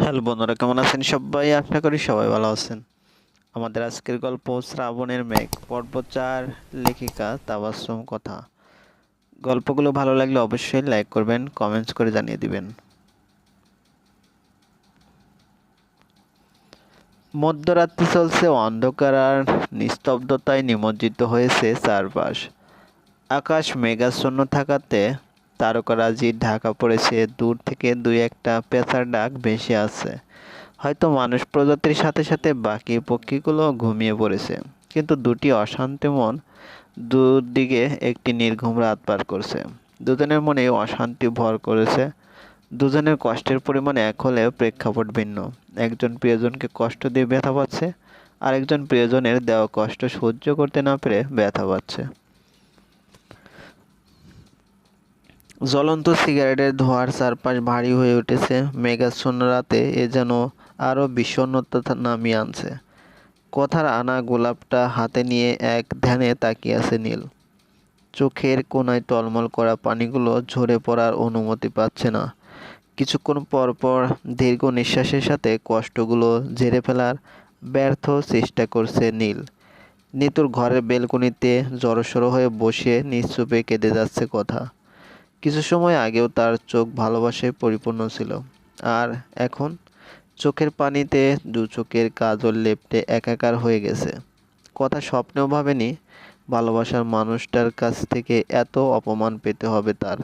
Hello বন্ধুরা, কেমন আছেন সবাই? আশা করি সবাই ভালো আছেন। আমাদের আজকের গল্প শ্রাবণের মেঘ, পর্ব চার, লেখিকা তাবাসম কথা। গল্পগুলো ভালো লাগলে অবশ্যই লাইক করবেন, কমেন্টস করে জানিয়ে দিবেন। মধ্যরাত্রি চলছে, অন্ধকার আর নিস্তব্ধতায় নিমজ্জিত হয়েছে চারপাশ। আকাশ মেঘাচ্ছন্ন থাকাতে তারকারাজি ঢাকা পড়েছে। দূর থেকে দুই একটা পেঁচার ডাক ভেসে আছে হয়তো মানুষ প্রজাতির সাথে সাথে বাকি পক্ষীগুলো ঘুমিয়ে পড়েছে। কিন্তু দুটি অশান্তি মন দুদিকে একটি নির্ঘুম রাত পার করছে। দুজনের মনে অশান্তি ভর করেছে। দুজনের কষ্টের পরিমাণ এক হলেও প্রেক্ষাপট ভিন্ন। একজন প্রিয়জনকে কষ্ট দিয়ে ব্যথা পাচ্ছে, আরেকজন প্রিয়জনের দেওয়া কষ্ট সহ্য করতে না পেরে ব্যথা পাচ্ছে। জ্বলন্ত সিগারেটের ধোঁয়ার চারপাশ ভারী হয়ে উঠেছে। মেঘাচ্ছন্ন রাতে এ যেন আরও বিষণ্ণতা নামিয়ে আনছে। কথার আনা গোলাপটা হাতে নিয়ে এক ধ্যানে তাকিয়ে আছে নীল। চোখের কোনায় টলমল করা পানিগুলো ঝরে পড়ার অনুমতি পাচ্ছে না। কিছুক্ষণ পর পর দীর্ঘ নিঃশ্বাসের সাথে কষ্টগুলো ঝেড়ে ফেলার ব্যর্থ চেষ্টা করছে নীল। নিতুর ঘরের বেলকনিতে জড়সড় হয়ে বসে নিশ্চুপে কেঁদে যাচ্ছে কথা। কিছু সময় আগেও তার চোখ ভালোবাসায় পরিপূর্ণ ছিল। আর এখন চোখের পানিতে দু চোখের কাজল লেপটে একাকার হয়ে গেছে। কথা স্বপ্নেও ভাবেনি, ভালোবাসার মানুষটার কাছ থেকে এত অপমান পেতে হবে তার।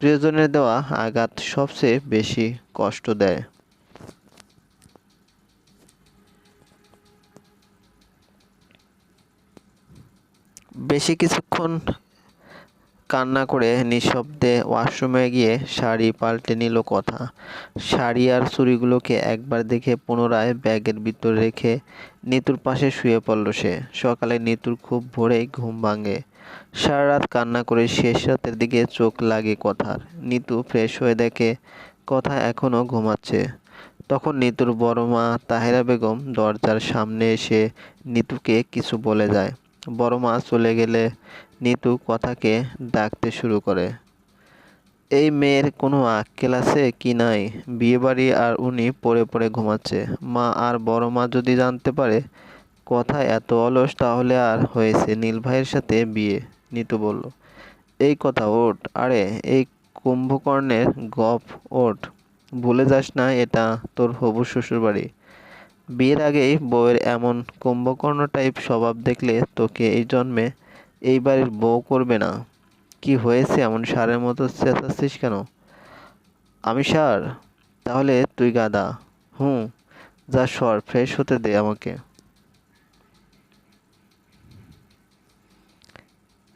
প্রিয়জনের দেওয়া আঘাত সবচেয়ে বেশি কষ্ট দেয়। বেশি কিছুক্ষণ কান্না করে নিঃশব্দে ওয়াশরুমে গিয়ে শাড়ি পাল্টে নিল কথা। শাড়ি আর চুরিগুলোকে একবার দেখে পুনরায় ব্যাগের ভিতর রেখে নিতুর পাশে শুয়ে পড়ল সে। সকালে নিতুর খুব ভোরেই ঘুম ভাঙে। সারা রাত কান্না করে শেষ রাতের দিকে চোখ লাগে কথার। নিতু ফ্রেশ হয়ে দেখে কথা এখনও ঘুমাচ্ছে। তখন নিতুর বড় মা তাহেরা বেগম দরজার সামনে এসে নিতুকে কিছু বলে যায়। বড় মা চলে গেলে নিতু কথাকে ডাকতে শুরু করে। এই মেয়ের কোনো আক্কেল আছে কি নাই? বিয়েবাড়ি আর উনি পড়ে পড়ে ঘুমাচ্ছে। মা আর বড় মা যদি জানতে পারে, কথা এত অলস তাহলে আর হয়েছে নীল ভাইয়ের সাথে বিয়ে। নিতু বলল। এই কথা ওঠ আরে এই কুম্ভকর্ণের গপ ওঠ ভুলে যাস না এটা তোর হবু শ্বশুর বাড়ি। বিয়ের আগেই বউয়ের এমন কুম্ভকর্ণ টাইপ স্বভাব দেখলে তোকে এই জন্মে এই বাড়ির বউ করবে না। কি হয়েছে এমন সারের মতো চেঁচাচ্ছিস কেন? আমি সার, তাহলে তুই গাদা। হুম, যা সর ফ্রেশ হতে দে আমাকে।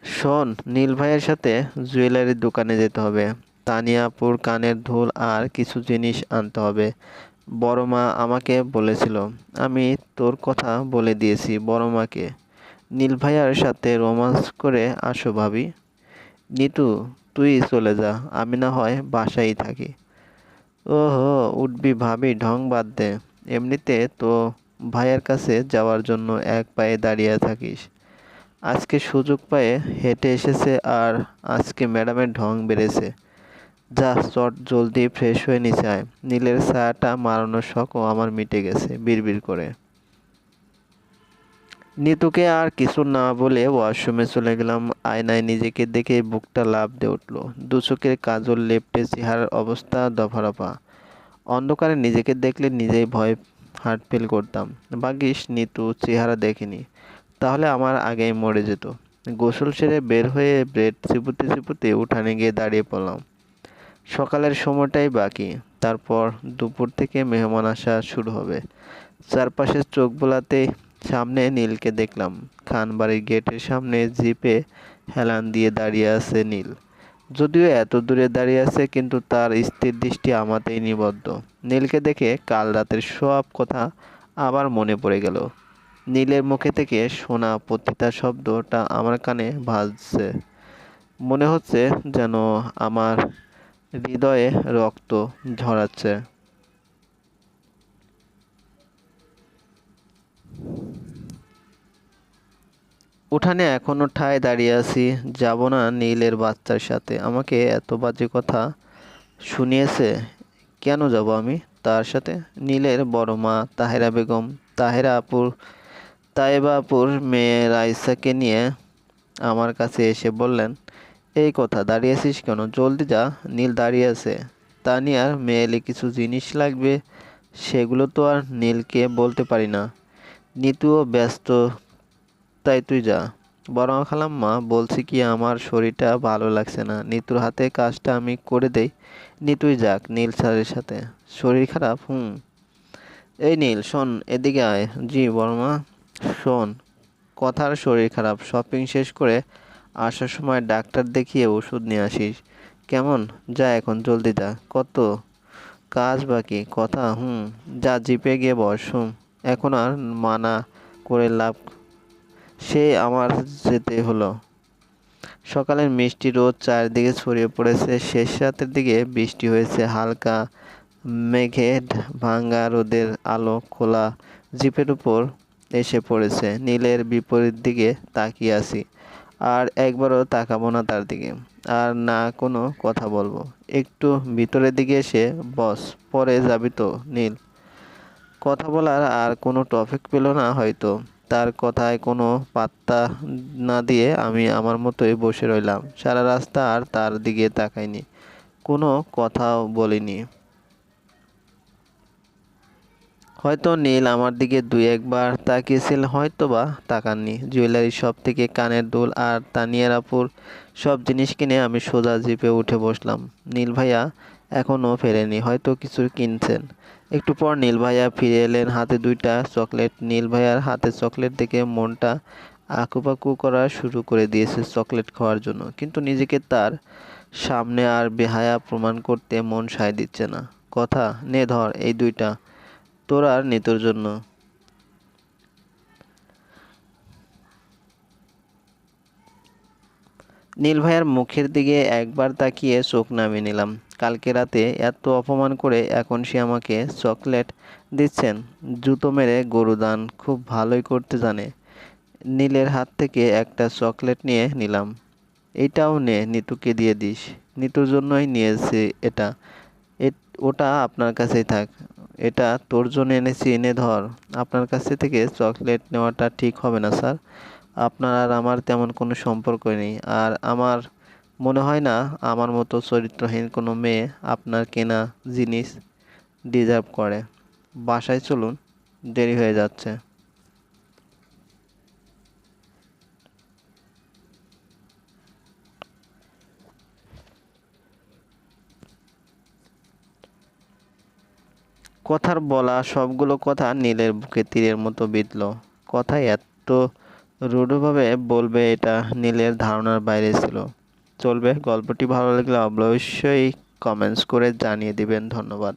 শোন, নীল ভাইয়ের সাথে জুয়েলারির দোকানে যেতে হবে। তানিয়াপুর কানের ধুল আর কিছু জিনিস আনতে হবে। বড় মা আমাকে বলেছিল। আমি তোর কথা বলে দিয়েছি বড় মাকে। নীল ভাইয়ার সাথে রোমান্স করে আসো ভাবি। নিতু, তুই চলে যা, আমি না হয় বাসায় থাকি। ওহো, উঠবি ভাবি, ঢং বাদ দে। এমনিতে তো ভাইয়ের কাছে যাওয়ার জন্য এক পায়ে দাঁড়িয়ে থাকিস। আজকে সুযোগ পায়ে হেঁটে এসেছে আর আজকে ম্যাডামের ঢং বেড়েছে। যা, চট, জলদি ফ্রেশ হয়ে নিচে আয়। নীলের ছায়াটা মারানোর শখও আমার মিটে গেছে, বিড়বিড় করে। নিতুকে আর কিছু না বলে ওয়াশরুমে চলে গেলাম। আয়নায় নিজেকে দেখে বুকটা লাভ দিয়ে উঠল। দু চোখের কাজল লেপটে চেহারার অবস্থা দফারফা অন্ধকারে নিজেকে দেখলে নিজেই ভয় হার্ট ফেল করতাম। বাগিস নিতু চেহারা দেখিনি। তাহলে আমার আগেই মরে যেত। গোসল সেরে বের হয়ে ব্রেড চিপুতে চিপুতে উঠানে গিয়ে দাঁড়িয়ে পড়লাম। সকালের সময়টাই বাকি। তারপর দুপুর থেকে মেহমান আসা শুরু হবে। চারপাশে চোখ বোলাতে সামনে নীলকে দেখলাম। খানবাড়ির গেটের সামনে জিপে হেলান দিয়ে দাঁড়িয়ে আছে নীল। যদিও এত দূরে দাঁড়িয়ে আছে, কিন্তু তার স্থির দৃষ্টি আমাতেই নিবদ্ধ। নীলকে দেখে কাল রাতের সব কথা আবার মনে পড়ে গেল। নীলের মুখে থেকে শোনা পতিতা শব্দটা আমার কানে ভাজছে মনে হচ্ছে যেন আমার হৃদয়ে রক্ত ঝরাচ্ছে। উঠানে এখনও ঠায় দাঁড়িয়ে আছি, যাব না নীলের বাচ্চার সাথে। আমাকে এত বাজে কথা শুনিয়েছে, কেন যাব আমি তার সাথে? নীলের বড় মা তাহেরা বেগম, তাহেরা আপুর, তাইবা আপুর মেয়ে রাইসাকে নিয়ে আমার কাছে এসে বললেন, এই কথা দাঁড়িয়েছিস কেন? জলদি যা, নীল দাঁড়িয়ে আছে। তানিয়ার মেয়েলে কিছু জিনিস লাগবে, সেগুলো তো আর নীলকে বলতে পারি না। নিতুও ব্যস্ত তাই তুই যা। বড় খালাম্মা, বলছি কি, আমার শরীরটা ভালো লাগছে না। নিতুর হাতে কাজটা আমি করে দেই। নিতুই যাক, নীল স্যারের সাথে। শরীর খারাপ? হুম। এই নীল, শোন, এদিকে আয়। জি, বর্মা, শোন। কথার শরীর খারাপ। শপিং শেষ করে আসার সময় ডাক্তার দেখিয়ে ওষুধ নিয়ে আসিস। কেমন? যা এখন, জলদি যা। কত? কাজ বাকি? কথা? হুম। যা, জিপে গিয়ে বস। হুম। এখন আর মানা করে লাভ সে আমার যেতে হলো। সকালের মিষ্টি রোদ চারদিকে ছড়িয়ে পড়েছে। শেষ রাতের দিকে বৃষ্টি হয়েছে, হালকা মেঘে ভাঙ্গা রোদের আলো খোলা জিপের উপর এসে পড়েছে। নীলের বিপরীত দিকে তাকিয়ে আছি আর একবারও তাকাবো না তার দিকে। আর না কোনো কথা বলব। একটু ভিতরের দিকে এসে, বস, পরে যাবি তো, নীল। কথা বলার আর কোনো টপিক পেল না হয়তো। তার কথায় কোনো পাত্তা না দিয়ে আমি আমার মতোই বসে রইলাম। সারা রাস্তা আর তার দিকে তাকাইনি, কোনো কথাও বলিনি। হয়তো নীল আমার দিকে দুই একবার তাকিয়েছিল হয়তো বা তাকাননি। জুয়েলারি শপ থেকে কানের দুল আর তানিয়ার আপুর সব জিনিস কিনে আমি সোজা জিপে উঠে বসলাম। নীল ভাইয়া এখনও ফেরেনি, হয়তো কিছু কিনছেন। একটু পর নীল ভাইয়া ফিরে এলেন হাতে দুইটা চকলেট। নীল ভাইয়ার হাতে চকলেট দেখে মনটা আকুপাকু করা শুরু করে দিয়েছে চকলেট খাওয়ার জন্য। কিন্তু নিজেকে তার সামনে আর বেহায়া প্রমাণ করতে মন সায় দিচ্ছে না। কথা, নে ধর এই দুইটা, তোর আর নিতোর জন্য। নীল ভাইয়ার মুখের দিকে একবার তাকিয়ে চোখ নামিয়ে নিলাম। কালকে রাতে এত অপমান করে এখন সে আমাকে চকলেট দিচ্ছেন। জুতো মেরে গরু দান খুব ভালোই করতে জানে। নীলের হাত থেকে একটা চকলেট নিয়ে নিলাম। এটাও নে, নিতুকে দিয়ে দিস। নিতুর জন্যই নিয়েছি এটা। ওটা আপনার কাছেই থাক। এটা তোর জন্য এনেছি, এনে ধর। আপনার কাছে থেকে চকলেট নেওয়াটা ঠিক হবে না, স্যার। আপনার আর আমার তেমন কোনো সম্পর্ক নেই। আর আমার মনে হয় না আমার মতো চরিত্রহীন কোনো মেয়ে আপনার কেনা জিনিস ডিজার্ভ করে। বাসায় চলুন, দেরি হয়ে যাচ্ছে। কথার বলা সবগুলো কথা নীলের বুকে তীরের মতো বিঁধল। কথায় এত রূঢ়ভাবে বলবে এটা নীলের ধারণার বাইরে ছিল। চলবে। গল্পটি ভালো লাগলে অবশ্যই কমেন্টস করে জানিয়ে দিবেন। ধন্যবাদ।